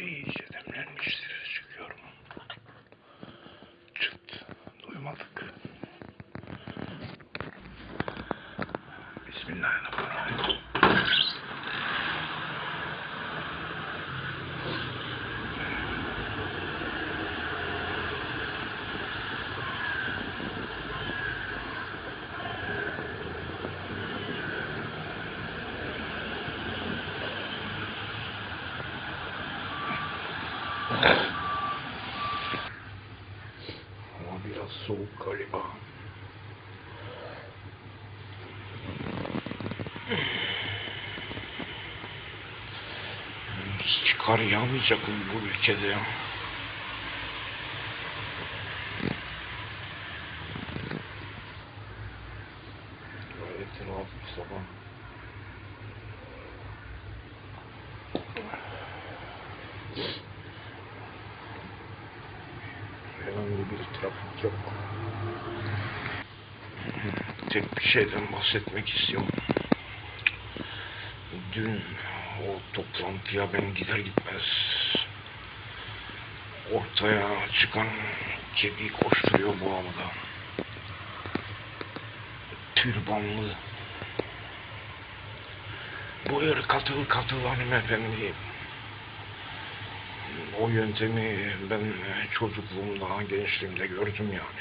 iyice demlenmiştir. Çıkıyorum. Çıt. Duymadık. Bismillahirrahmanirrahim. Ama biraz soğuk galiba. Hiç kar yağmayacak bu ülkede ya? Gayet rahat bir sabah. Herhangi bir trafik yok. Tek bir şeyden bahsetmek istiyorum. Dün o toplantıya ben gider gitmez ortaya çıkan kedi koşturuyor bu havada. Türbanlı. Buyur katıl katıl hanımefendi. O yöntemi ben çocukluğumda, gençliğimde gördüm yani.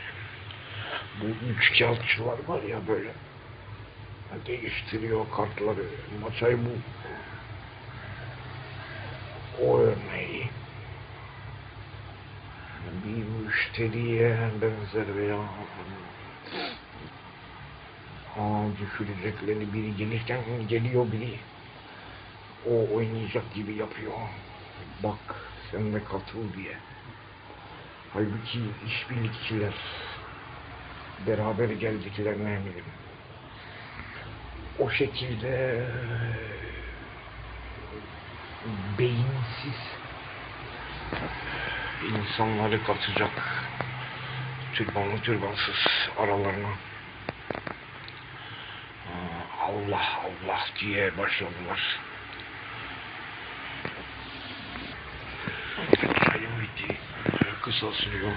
Bu üç kağıtçılar var ya böyle. Değiştiriyor kartları. Masayı bu. O örneği. Bir müşteriye benzer veya Aa, düşüreceklerini biri gelirken geliyor biri. O oynayacak gibi yapıyor. Bak sen de katıl diye. Halbuki işbirlikçiler beraber geldiklerine eminim. O şekilde beyinsiz insanları katacak türbanlı türbansız aralarına Allah Allah diye başladılar. Çayım bitti. Kısa sürüyor.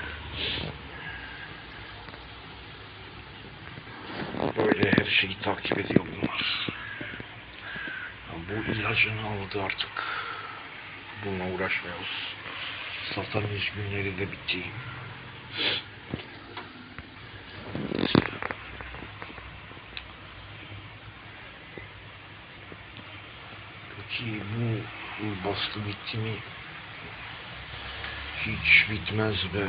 Böyle her şeyi takip ediyor bunlar. Bu ilacını aldı artık. Bununla uğraşmıyoruz. Satanist günleri de bitti. Peki bu baskı bitti mi? Hiç bitmez be.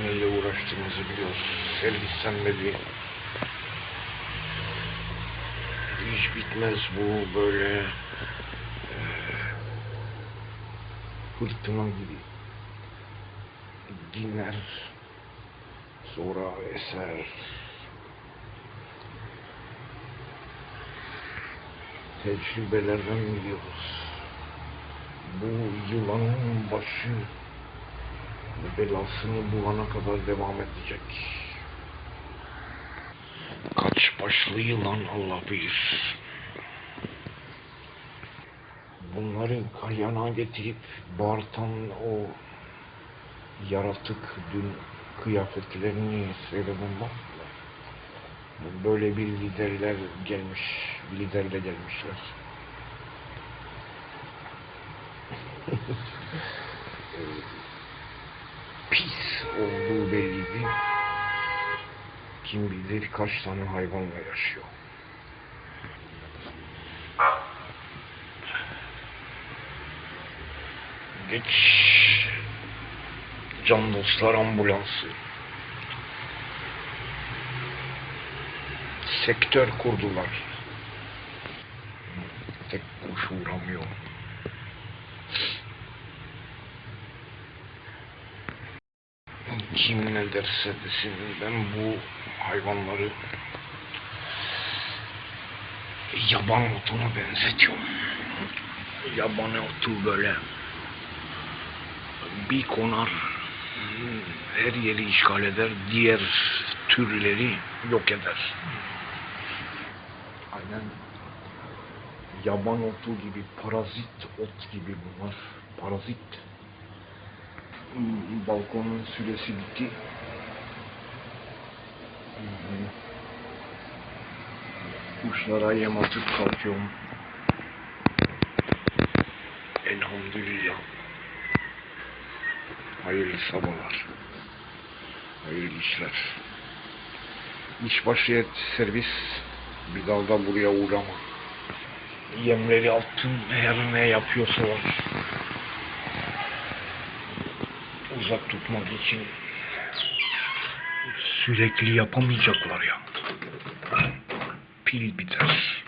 Neyle uğraştığımızı biliyoruz. Elbisen bir hiç bitmez bu böyle e, fırtına gibi dinler sonra eser tecrübelerden biliyoruz bu yılanın başı belasını bulana kadar devam edecek. Kaç başlı yılan Allah bilir. Bunları kalyana getirip bağırtan o yaratık dün kıyafetlerini seyredin bak. Böyle bir liderler gelmiş, liderle gelmişler. Olduğu belliydi. Kim bilir kaç tane hayvanla yaşıyor. Geç can dostlar ambulansı. Sektör kurdular. Tek kuş uğramıyor. Kim ne derse desin ben bu hayvanları yaban otuna benzetiyorum. Yaban otu böyle bir konar her yeri işgal eder, diğer türleri yok eder. Aynen yaban otu gibi, parazit ot gibi bunlar. Parazit. Balkonun süresi bitti. Kuşlara yem atıp kalkıyorum. Elhamdülillah. Hayırlı sabahlar. Hayırlı işler. İşbaşı et servis. Bir daha da buraya uğrama. Yemleri attım. Eğer ne yapıyorsalar. Uzak tutmak için sürekli yapamayacaklar ya. Pil biter.